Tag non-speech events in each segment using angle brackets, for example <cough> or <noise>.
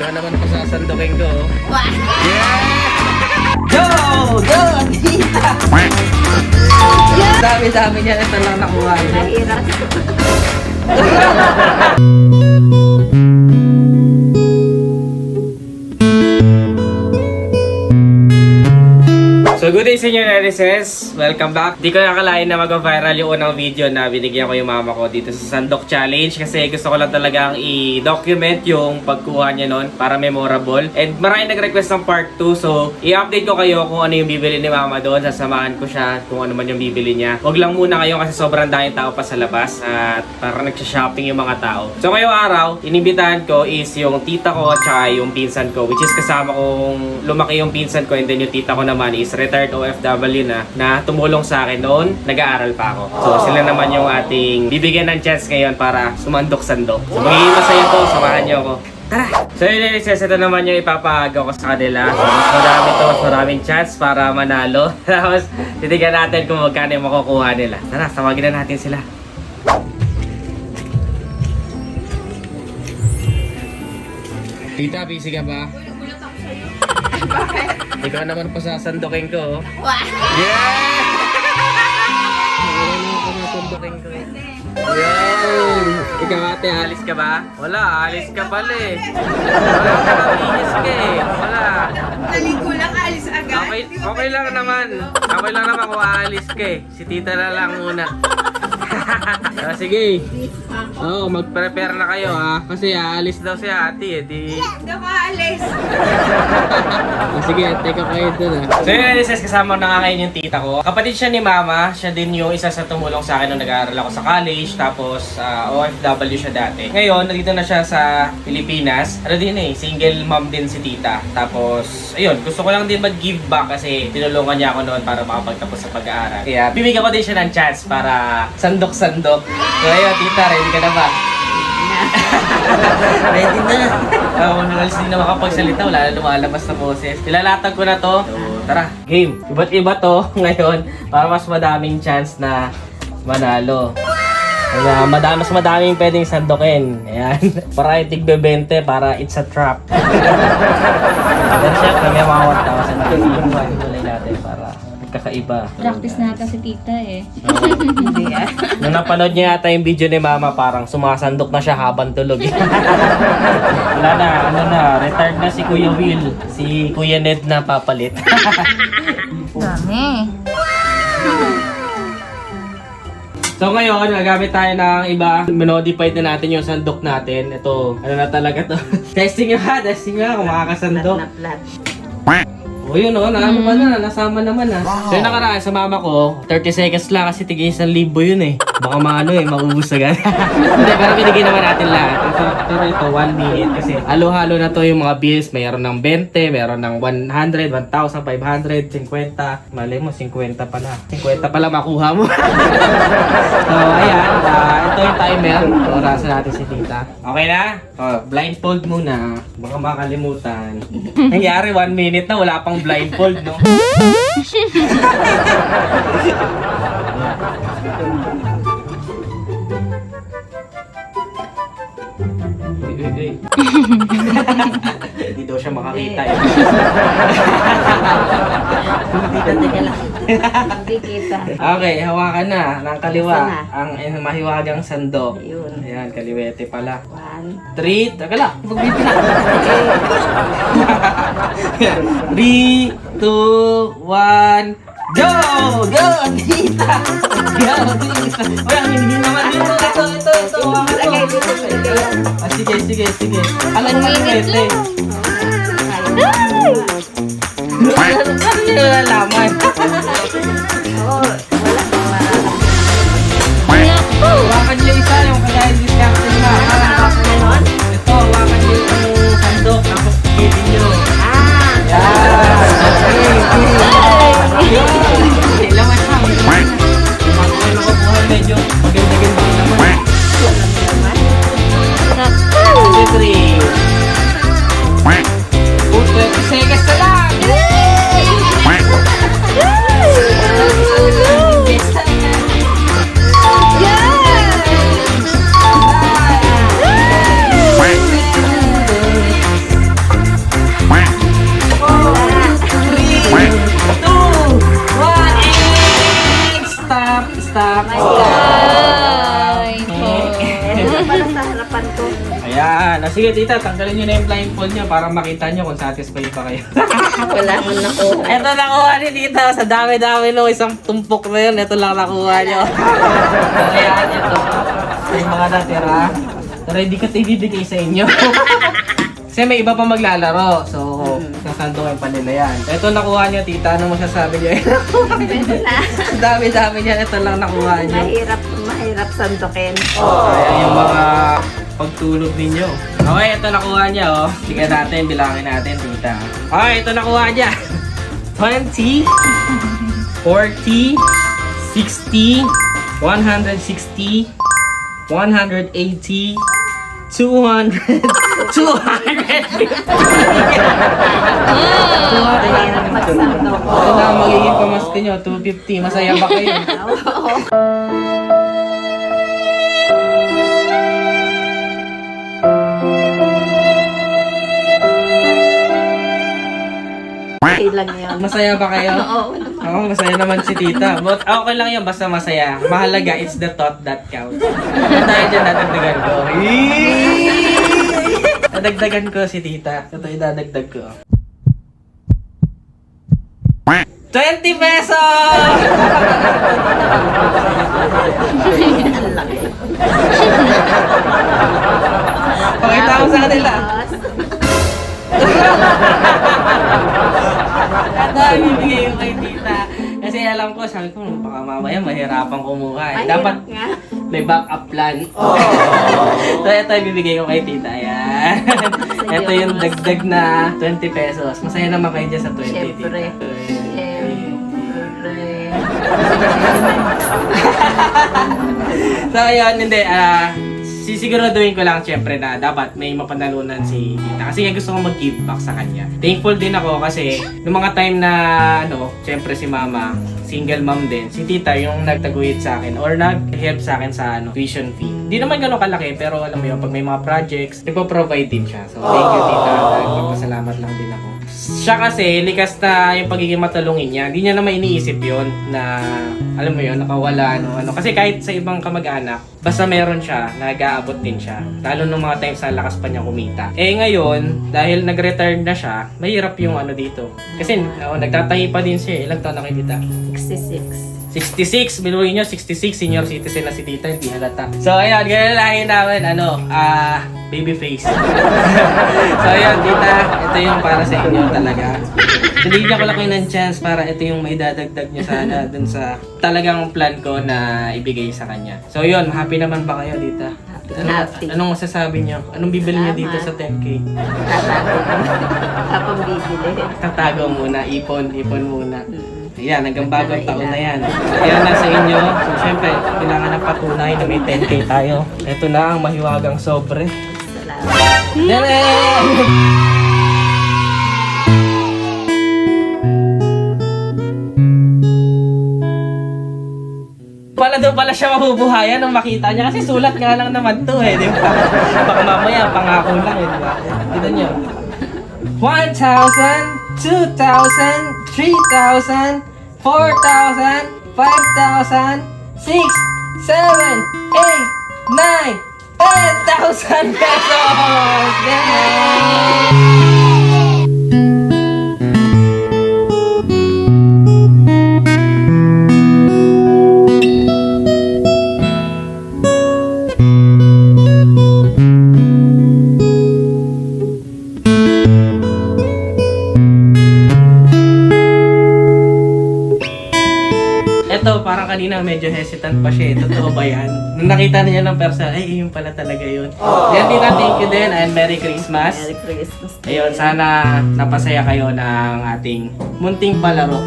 Ikaw naman pa sasandukin ko. oh. Go! Go! Tita! Dami-dami niya. Lang nakuha. Mahirap. <laughs> So good day sa inyo. Welcome back. Di ko nakalain na mag-viral yung unang video na binigyan ko yung mama ko dito sa Sandok Challenge kasi gusto ko lang talagang i-document yung pagkuha niya nun para memorable. And marami nag-request ng part 2 so i-update ko kayo kung ano yung bibili ni mama doon. Sasamahan ko siya kung ano man yung bibili niya. Huwag lang muna kayo kasi sobrang daming tao pa sa labas at parang nagsha-shopping yung mga tao. So ngayong araw, inibitahan ko is yung tita ko at saka yung pinsan ko which is kasama kong lumaki yung pinsan ko and then yung tita ko naman is retired OFW na na tumulong sa akin noon nag-aaral pa ako. So sila naman yung ating bibigyan ng chance ngayon para sumandok-sandok. So magiging masaya to, samahan niyo ako. Tara! So yun yun, ito naman yung ipapahagaw ko sa kanila. So mas marami to, mas maraming chance para manalo. <laughs> Tapos titignan natin kung magkano yung makukuha nila. Tara, tawagin na natin sila. Tita, busy ka ba? Ikaw naman pa sasandukin ko. oh. Yeah! Wala na ako nasandukin ko. Yan! Ikaw ate, alis ka ba? Wala, alis ka pala eh. Wala ka nabihis ka eh. Wala. Naligo lang, alis agad. Okay, okay lang naman. Okay lang naman kung aalis ka eh. Si tita na lang muna. <laughs> ah, sige. Oo, oh, mag-prepare na kayo ha. Kasi aalis daw si ate eh. Di... Hindi ako aalis. <laughs> Ah, sige, take a kayo dun ah. So yun, Elises, kasama na nga ngayon yung tita ko. Kapatid siya ni mama, siya din yung isa sa tumulong sa akin nung nag-aaral ako sa college, tapos ah, OFW siya dati. Ngayon, nandito na siya sa Pilipinas. Ano din eh, single mom din si tita. Tapos, ayun, gusto ko lang din mag-give back kasi tinulungan niya ako noon para makapagtapos sa pag-aaral. Kaya, bibigyan ko din siya ng chance para sandok-sandok. So ayun, tita, ready ka na ba? <laughs> Ready na. Oo, uh, nalis din na makapagsalita, wala na lumalabas na boses. Nilalatag ko na to. Tara, game. Iba't iba to <laughs> ngayon para mas madaming chance na manalo. Kaya madami, mas madaming pwedeng sandokin. Ayan. <laughs> Para itig 20 para it's a trap. Then syempre may mga 1,000 kakaiba. Practice na ata si tita eh. <laughs> Hindi ah. Nung napanood niya yata yung video ni Mama, parang sumasandok na siya habang tulog. <laughs> Wala na, ano na, retired na si Kuya Will. Si Kuya Ned na papalit. <laughs> Dami. so ngayon, gagamit tayo ng iba. Minodified na natin yung sandok natin. Ito, ano na talaga to. testing nga, ha, testing nga kung makakasandok. Plat. O yun o, naano pa na, nasama naman ah. So yung nakaraan sa mama ko, 30 seconds lang kasi tigil isang libo yun eh. Baka maano eh, maubos agad. <laughs> Hindi, pero binigay naman natin lahat. Ito, pero ito, 1 minute kasi halo-halo na to yung mga bills. Mayroon ng 20, mayroon ng 100, 1,000, 500, 50. Mali mo, 50 pala. 50 pala makuha mo. <laughs> so, ayan. ah, ito yung timer. Orasan natin si tita. Okay na? Oh, blindfold muna. Baka makalimutan. Nangyari, 1 minute na, wala pang blindfold, no? <laughs> Uy. <laughs> Hindi daw siya makakita eh. Hindi kita. Okay, hawakan na ng kaliwa. Na? Ang eh, mahiwagang sandok. Ayun. Ayan, kaliwete pala. One. Three, teka lang, magbibilang. <laughs> Three, two, one, go! Go, Tita! Go, Tita! Uy, ang hindi naman dito. Ito, ito, ito. Hawakan ito. Ah, sige, sige, sige. Alam mo, kaliwete. Ano yung nalalaman? Oo. Sige tita, tanggalin nyo na yung blindfold nyo para makita nyo kung satisfied pa kayo. <laughs> Wala mo nakuha. Ito nakuha ni Tita. Sa dami-dami no, isang tumpok na yun. Ito lang nakuha niyo. Ayan, ito. Yung mga natira. Ko ito ibibigay sa inyo. <laughs> Kasi may iba pa maglalaro. So, sasandungin pa nila yan. Ito nakuha niyo, tita. Ano masasabi niyo? Ang <laughs> dami-dami niyan. Ito lang nakuha niyo. Mahirap, mahirap sandukin. Ayan yung mga pagtulog ninyo. Okay, ito nakuha niya, oh. Sige natin, bilangin natin, tita. Okay, ito nakuha niya. 20, 40, 60, 160, 180, 200, 250. Mahirap magsandok. Ito na ang magiging pamasko nyo, 250. Masaya ba kayo? <laughs> lang yun. Masaya ba kayo? <laughs> Oo. Oo, masaya naman si tita. But ah, okay lang yun, basta masaya. Mahalaga, it's the thought that counts. Ano tayo dyan, dadagdagan ko. Dadagdagan ko si tita. Ito idadagdag ko. 20 pesos! <laughs> Pakita ko sa kanila. <laughs> Ito, ibibigay ko kay tita. Kasi alam ko, sabi ko, baka mamaya mahirapan kumuha. Eh. Dapat Mahirap nga. may backup plan. <laughs> so, ito ibibigay ko kay tita. Ayan. ito yung dagdag na 20 pesos. Masaya naman kayo dyan sa 20, Siyempre. tita. Siyempre. <laughs> so, ayun, hindi. ah sisiguraduhin ko lang syempre na dapat may mapanalunan si tita. Kasi nga gusto ko mag-give back sa kanya. Thankful din ako kasi noong mga time na, ano, syempre si mama, single mom din. Si tita yung nagtaguyod sa akin or nag-help sa akin sa ano, tuition fee. Hindi naman gano'ng kalaki pero alam mo yun, pag may mga projects, nagpo-provide din siya. So, thank you tita. Nagpapasalamat lang din ako. Siya kasi, likas na yung pagiging matalungin niya. Hindi niya naman iniisip yon na, alam mo yun, nakawala, no, ano. Kasi kahit sa ibang kamag-anak, basta meron siya, nag-aabot din siya. Lalo nung mga times na lakas pa niya kumita. Eh ngayon, dahil nag-retire na siya, mahirap yung ano dito. Kasi, no, nagtatahi pa din siya. Ilang taon na kay tita? 66. 66, biluhin nyo, 66, senior citizen na si tita, hindi halata. So, ayan, ganyan lang namin, ano, ah, baby face. <laughs> so, ayan, tita, ito yung para sa inyo talaga. Binigyan ko lang kayo ng chance para ito yung may dadagdag nyo sana dun sa talagang plan ko na ibigay sa kanya. So, yun, happy naman ba kayo, tita? Ano, Happy. anong masasabi nyo? Anong bibili nyo dito sa 10K? Tatago. Tapang bibili. Tatago muna, ipon, ipon muna. Ayan, hanggang bagong taon na yan. Ayan na sa inyo. So, syempre, kailangan ng patunay na may 10K tayo. Ito na ang mahiwagang sobre. Salamat. Dere! Pala daw pala siya mabubuhayan nung makita niya kasi sulat nga lang naman to eh, di ba? Baka mamaya pangako lang eh, di ba? Kita niyo. 1,000, 2,000, 3,000, 4,000, 5,000, 6, 7, 8, 9, 10,000 pesos! Yay! Medyo hesitant pa siya. eh. Totoo ba yan? Nung nakita niya ng person, ay, yun pala talaga yun. Yan din na thank you din and Merry Christmas. Merry Christmas. Ayun, sana napasaya kayo ng ating munting palaro.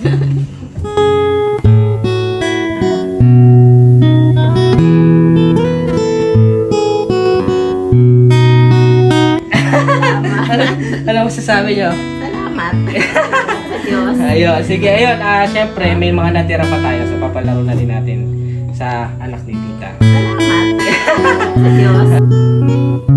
<laughs> ano, ano masasabi nyo? Salamat. <laughs> Diyos. Ayun, sige, ayun. Ah, syempre, may mga natira pa tayo. So, papalaro na din natin sa anak ni Tita. Salamat. Sa <laughs> Diyos.